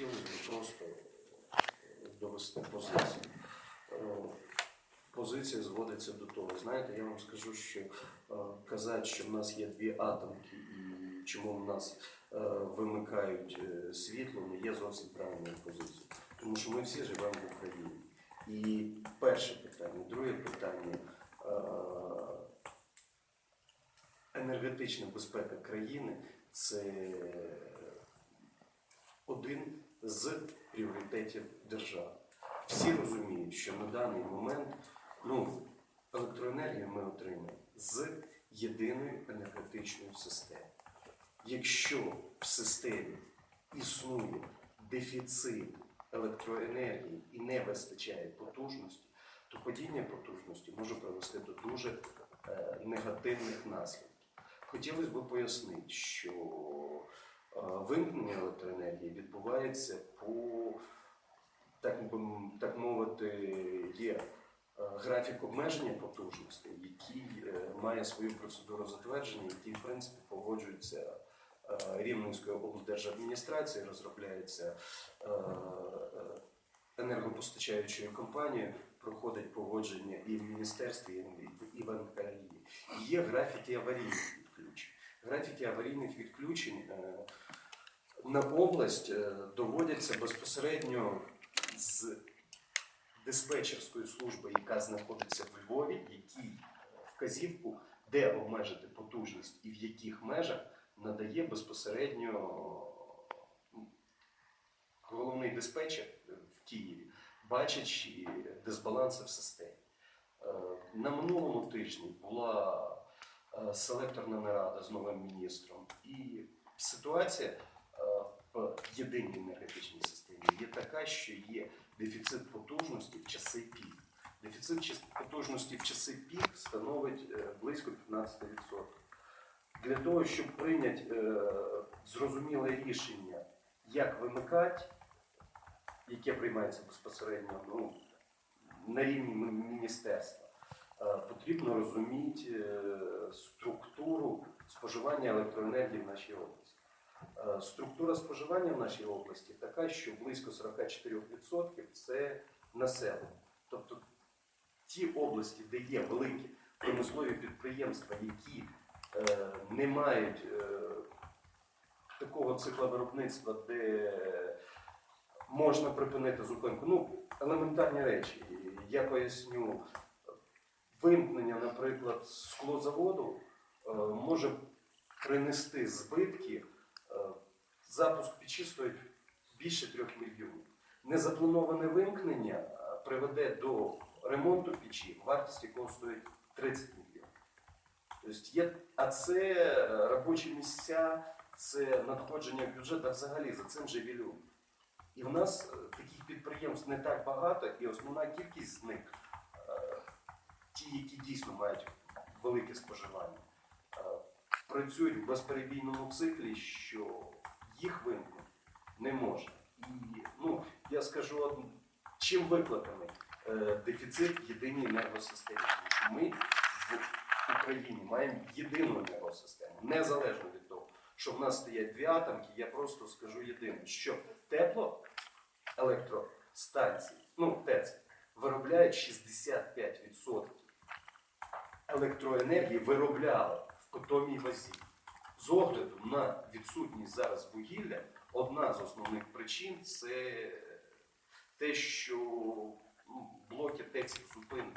хотілося б просто довести позицію. Е, Позиція зводиться до того. Знаєте, я вам скажу, що е, казати, що в нас є дві атомки і чому в нас е, вимикають світло, не є зовсім правильною позицією. Тому що ми всі живемо в Україні. І перше питання, друге питання. Енергетична безпека країни це один з пріоритетів держави. Всі розуміють, що на даний момент ну, електроенергію ми отримаємо з єдиної енергетичної системи. Якщо в системі існує дефіцит електроенергії і не вистачає потужності, то падіння потужності може привести до дуже е, негативних наслідків. Хотілося б пояснити, що вимкнення електроенергії відбувається по, так, би так мовити, є е, графік обмеження потужностей, який е, має свою процедуру затвердження, який, в принципі, погоджується е, Рівненською облдержадміністрацією, розробляється е, е, енергопостачаючою компанією, проходить погодження і в міністерстві, і в- і НКРІ. Є графіки відключень. Графіки аварійних відключень е, на область е, доводяться безпосередньо з диспетчерської служби, яка знаходиться в Львові, якій вказівку, де обмежити потужність і в яких межах надає безпосередньо головний диспетчер в Києві, бачачи дисбаланси в системі. Е, На минулому тижні була е, селекторна нарада з новим міністром, і ситуація е, в єдиній енергетичній системі є така, що є дефіцит потужності в часи пік. Дефіцит потужності в часи пік становить е, близько 15%. Для того, щоб прийняти е, зрозуміле рішення, як вимикати, яке приймається безпосередньо ну, на рівні міністерства, е, потрібно розуміти е, структуру споживання електроенергії в нашій області. Е, Структура споживання в нашій області така, що близько 44% це населення. Тобто ті області, де є великі промислові підприємства, які е, не мають е, такого цикла виробництва, де можна припинити зупинку. Ну, елементарні речі. Я поясню, вимкнення, наприклад, склозаводу е, може принести збитки. е, Запуск печі стоїть більше трьох мільйонів. Незаплановане вимкнення е, приведе до ремонту печі, вартість якого стоїть 30 мільйонів. Тобто а це робочі місця, це надходження в бюджет, взагалі за цим живі люди. І в нас таких підприємств не так багато, і основна кількість з них які дійсно мають велике споживання, е, працюють в безперебійному циклі, що їх вимкнути не можна. І ну, я скажу, чим викликаний е, дефіцит. Тому що ми в Україні маємо єдину енергосистему, незалежно від того, що в нас стоять дві атомки, я просто скажу єдине, що тепло електростанції, ну ТЕЦ, виробляють 65% електроенергії виробляли в питомій вазі. З огляду на відсутність зараз вугілля, одна з основних причин це те, що ну, блоки ТЕЦів зупинені.